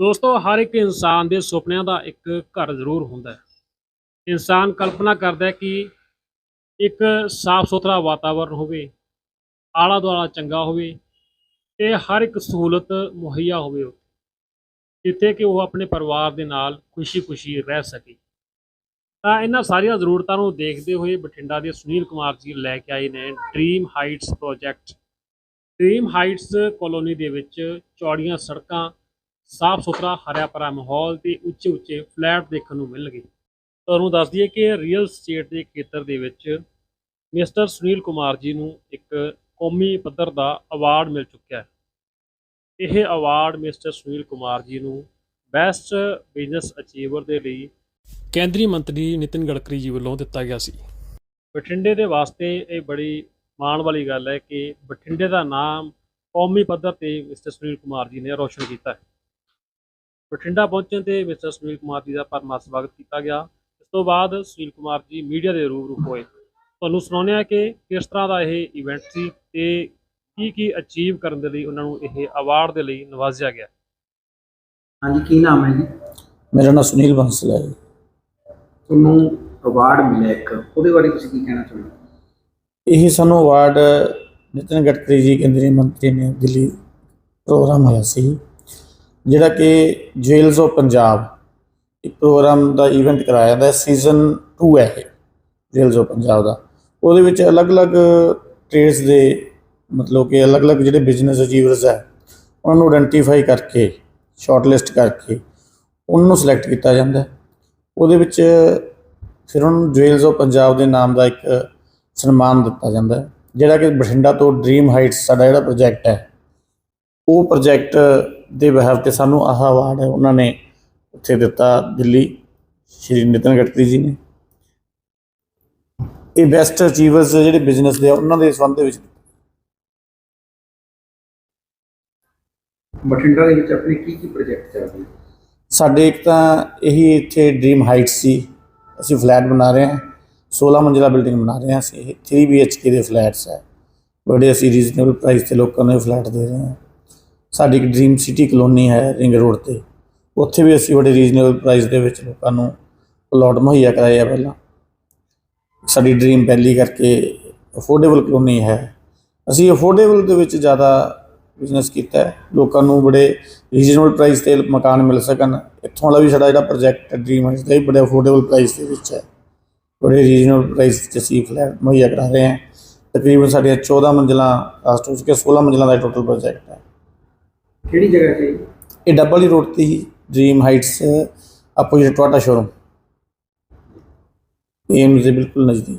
ਦੋਸਤੋ, ਹਰ ਇੱਕ ਇਨਸਾਨ ਦੇ ਸੁਪਨਿਆਂ ਦਾ ਇੱਕ ਘਰ ਜ਼ਰੂਰ ਹੁੰਦਾ ਹੈ। ਇਨਸਾਨ ਕਲਪਨਾ ਕਰਦਾ ਹੈ ਕਿ ਇੱਕ ਸਾਫ਼ ਸੁਥਰਾ ਵਾਤਾਵਰਨ ਹੋਵੇ ਆਲਾ ਦੁਆਲਾ ਚੰਗਾ ਹੋਵੇ ਤੇ ਹਰ ਇੱਕ ਸਹੂਲਤ ਮੁਹੱਈਆ ਹੋਵੇ ਜਿੱਥੇ ਕਿ ਉਹ ਆਪਣੇ ਪਰਿਵਾਰ ਦੇ ਨਾਲ ਖੁਸ਼ੀ-ਖੁਸ਼ੀ ਰਹਿ ਸਕੇ। ਤਾਂ ਇਹਨਾਂ ਸਾਰੀਆਂ ਜ਼ਰੂਰਤਾਂ ਨੂੰ ਦੇਖਦੇ ਹੋਏ ਬਠਿੰਡਾ ਦੇ ਸੁਨੀਲ ਕੁਮਾਰ ਜੀ ਲੈ ਕੇ ਆਏ ਨੇ dream heights project dream heights colony ਦੇ ਵਿੱਚ ਚੌੜੀਆਂ ਸੜਕਾਂ ਸਾਫ਼ ਸੁਥਰਾ ਹਰਿਆ ਭਰਾ ਮਾਹੌਲ ਤੇ ਉੱਚੇ ਉੱਚੇ ਫਲੈਟ ਦੇਖਣ ਨੂੰ ਮਿਲਣਗੇ ਤੁਹਾਨੂੰ ਦੱਸ ਦਈਏ ਕਿ ਰੀਅਲ ਸਟੇਟ ਦੇ ਖੇਤਰ ਦੇ ਵਿੱਚ ਮਿਸਟਰ ਸੁਨੀਲ ਕੁਮਾਰ ਜੀ ਨੂੰ ਇੱਕ ਕੌਮੀ ਪੱਧਰ ਦਾ ਅਵਾਰਡ ਮਿਲ ਚੁੱਕਿਆ ਹੈ। ਇਹ ਅਵਾਰਡ ਮਿਸਟਰ ਸੁਨੀਲ ਕੁਮਾਰ ਜੀ ਨੂੰ ਬੈਸਟ ਬਿਜ਼ਨਸ ਅਚੀਵਰ ਦੇ ਲਈ ਕੇਂਦਰੀ ਮੰਤਰੀ ਨਿਤਿਨ ਗਡਕਰੀ ਜੀ ਵੱਲੋਂ ਦਿੱਤਾ ਗਿਆ ਸੀ। ਬਠਿੰਡੇ ਦੇ ਵਾਸਤੇ ਇਹ ਬੜੀ ਮਾਣ ਵਾਲੀ ਗੱਲ ਹੈ ਕਿ ਬਠਿੰਡੇ ਦਾ ਨਾਮ ਕੌਮੀ ਪੱਧਰ ਤੇ ਮਿਸਟਰ ਸੁਨੀਲ ਕੁਮਾਰ ਜੀ ਨੇ ਰੋਸ਼ਨ ਕੀਤਾ ਹੈ। ਬਠਿੰਡਾ ਪਹੁੰਚਣ ਤੇ ਮਿਸਟਰ ਸੁਨੀਲ ਕੁਮਾਰ ਜੀ ਦਾ ਪਰਮਾ ਸਵਾਗਤ ਕੀਤਾ ਗਿਆ। ਇਸ ਤੋਂ ਬਾਅਦ ਸੁਨੀਲ ਕੁਮਾਰ ਜੀ ਮੀਡੀਆ ਦੇ ਰੂਬਰੂ ਹੋਏ। ਤੁਹਾਨੂੰ ਸੁਣਾਉਂਦੇ ਹਾਂ ਕਿ ਕਿਸ ਤਰ੍ਹਾਂ ਦਾ ਇਹ ਇਵੈਂਟ ਸੀ ਤੇ ਕੀ ਕੀ ਅਚੀਵ ਕਰਨ ਦੇ ਲਈ ਉਹਨਾਂ ਨੂੰ ਇਹ ਅਵਾਰਡ ਦੇ ਲਈ ਨਵਾਜ਼ਿਆ ਗਿਆ? ਹਾਂਜੀ ਕੀ ਨਾਮ ਹੈ ਜੀ? ਮੇਰਾ ਨਾਮ ਸੁਨੀਲ ਬੰਸਲ ਹੈ ਜੀ। ਤੁਹਾਨੂੰ ਅਵਾਰਡ ਮਿਲਿਆ ਇੱਕ। ਉਹਦੇ ਬਾਰੇ ਤੁਸੀਂ ਕੀ ਕਹਿਣਾ ਚਾਹੁੰਦੇ ਹੋ? ਇਹ ਸਾਨੂੰ ਅਵਾਰਡ ਨਿਤਿਨ ਗਡਕਰੀ ਜੀ ਕੇਂਦਰੀ ਮੰਤਰੀ ਨੇ ਦਿੱਲੀ ਪ੍ਰੋਗਰਾਮ ਹੋਇਆ ਸੀ। ਜਿਹੜਾ ਕਿ ਜੁਐਲਸ ਆਫ ਪੰਜਾਬ ਇੱਕ ਪ੍ਰੋਗਰਾਮ ਦਾ ਇਵੈਂਟ ਕਰਾਇਆ ਜਾਂਦਾ ਸੀਜ਼ਨ 2 ਹੈ ਇਹ ਜੁਐਲਸ ਆਫ ਪੰਜਾਬ ਦਾ। ਉਹਦੇ ਵਿੱਚ ਅਲੱਗ-ਅਲੱਗ ਟ੍ਰੇਡਸ ਦੇ ਮਤਲਬ ਕਿ ਅਲੱਗ-ਅਲੱਗ ਜਿਹੜੇ ਬਿਜ਼ਨਸ ਅਚੀਵਰਸ ਹੈ, ਉਹਨਾਂ ਨੂੰ ਆਇਡੈਂਟੀਫਾਈ ਕਰਕੇ ਸ਼ਾਰਟਲਿਸਟ ਕਰਕੇ, ਉਹਨਾਂ ਨੂੰ ਸਿਲੈਕਟ ਕੀਤਾ ਜਾਂਦਾ ਉਹਦੇ ਵਿੱਚ ਫਿਰ ਉਹਨਾਂ ਨੂੰ ਜੁਐਲਸ ਆਫ ਪੰਜਾਬ ਦੇ ਨਾਮ ਦਾ ਇੱਕ ਸਨਮਾਨ ਦਿੱਤਾ ਜਾਂਦਾ ਜਿਹੜਾ ਕਿ ਬਠਿੰਡਾ ਤੋਂ ਡ੍ਰੀਮ ਹਾਈਟਸ ਸਾਡਾ ਜਿਹੜਾ ਪ੍ਰੋਜੈਕਟ ਹੈ, ਉਹ ਪ੍ਰੋਜੈਕਟ ਦੇ ਬਿਹਾਫ ਤੇ ਸਾਨੂੰ ਆਹ ਅਵਾਰਡ ਹੈ ਉਹਨਾਂ ਨੇ ਉੱਥੇ ਦਿੱਤਾ ਦਿੱਲੀ ਸ਼੍ਰੀ ਨਿਤਿਨ ਗਡਕਰੀ ਜੀ ਨੇ। ਇਹ ਬੈਸਟ ਅਚੀਵਰਸ ਜਿਹੜੇ ਬਿਜ਼ਨਸ ਦੇ ਆ ਉਹਨਾਂ ਦੇ ਸੰਬੰਧ ਦੇ ਵਿੱਚ ਬਠਿੰਡਾ ਦੇ ਵਿੱਚ ਆਪਣੇ ਕੀ ਕੀ ਪ੍ਰੋਜੈਕਟ ਚੱਲਦੇ ਸਾਡੇ ਇੱਕ ਤਾਂ ਇਹੀ ਇੱਥੇ ਡ੍ਰੀਮ ਹਾਈਟਸ ਸੀ ਅਸੀਂ ਫਲੈਟ ਬਣਾ ਰਹੇ ਹਾਂ। 16 ਮੰਜ਼ਿਲਾ ਬਿਲਡਿੰਗ ਬਣਾ ਰਹੇ ਹਾਂ ਅਸੀਂ। ਇਹ 3 BHK ਦੇ ਫਲੈਟਸ ਹੈ। ਬੜੇ ਅਸੀਂ ਰੀਜ਼ਨੇਬਲ ਪ੍ਰਾਈਸ ਤੇ ਲੋਕਾਂ ਨੂੰ ਫਲੈਟ ਦੇ ਰਹੇ ਹਾਂ। ਸਾਡੀ ਇੱਕ ਡ੍ਰੀਮ ਸਿਟੀ ਕਲੋਨੀ ਹੈ ਰਿੰਗ ਰੋਡ ਤੇ। ਉੱਥੇ ਵੀ ਅਸੀਂ ਬੜੇ ਰੀਜ਼ਨੇਬਲ ਪ੍ਰਾਈਸ ਦੇ ਵਿੱਚ ਲੋਕਾਂ ਨੂੰ ਪਲਾਟ ਮੁਹੱਈਆ ਕਰਾਇਆ ਪਹਿਲਾਂ। ਸਾਡੀ ਡ੍ਰੀਮ ਪਹਿਲੀ ਕਰਕੇ ਅਫੋਰਡੇਬਲ ਕਲੋਨੀ ਹੈ। ਅਸੀਂ ਅਫੋਰਡੇਬਲ ਦੇ ਵਿੱਚ ਜ਼ਿਆਦਾ ਬਿਜ਼ਨਸ ਕੀਤਾ ਹੈ। ਲੋਕਾਂ ਨੂੰ ਬੜੇ ਰੀਜਨੇਬਲ ਪ੍ਰਾਈਸ ਤੇ ਮਕਾਨ ਮਿਲ ਸਕਣ। ਇੱਥੋਂ ਵਾਲਾ ਵੀ ਸਾਡਾ ਜਿਹੜਾ ਪ੍ਰੋਜੈਕਟ ਹੈ, ਡ੍ਰੀਮ ਹਾਊਸ ਦਾ ਵੀ ਬੜੇ ਅਫੋਰਡੇਬਲ ਪ੍ਰਾਈਸ ਦੇ ਵਿੱਚ ਹੈ। ਬੜੇ ਰੀਜਨੇਬਲ ਪ੍ਰਾਈਸ 'ਚ ਅਸੀਂ ਫਲੈਟ ਮੁਹੱਈਆ ਕਰਾ ਰਹੇ ਹਾਂ। ਤਕਰੀਬਨ ਸਾਡੀਆਂ 14 ਮੰਜ਼ਿਲਾਂ ਕਾਸਟ ਹੋ ਚੁੱਕੀਆਂ 16 ਮੰਜ਼ਿਲਾਂ ਦਾ ਟੋਟਲ ਪ੍ਰੋਜੈਕਟ ਹੈ। ਕਿਹੜੀ ਜਗ੍ਹਾ ਤੇ ਜੀ? ਇਹ ਡੱਬਲ ਹੀ ਰੋਡ ਤੇ ਹੀ ਡ੍ਰੀਮ ਹਾਈਟਸ ਆਪੋਜ਼ਿਟ ਟੋਟਾ ਸ਼ੋਰੂਮ ਏਮਜ਼ ਦੇ ਬਿਲਕੁਲ ਨਜ਼ਦੀਕ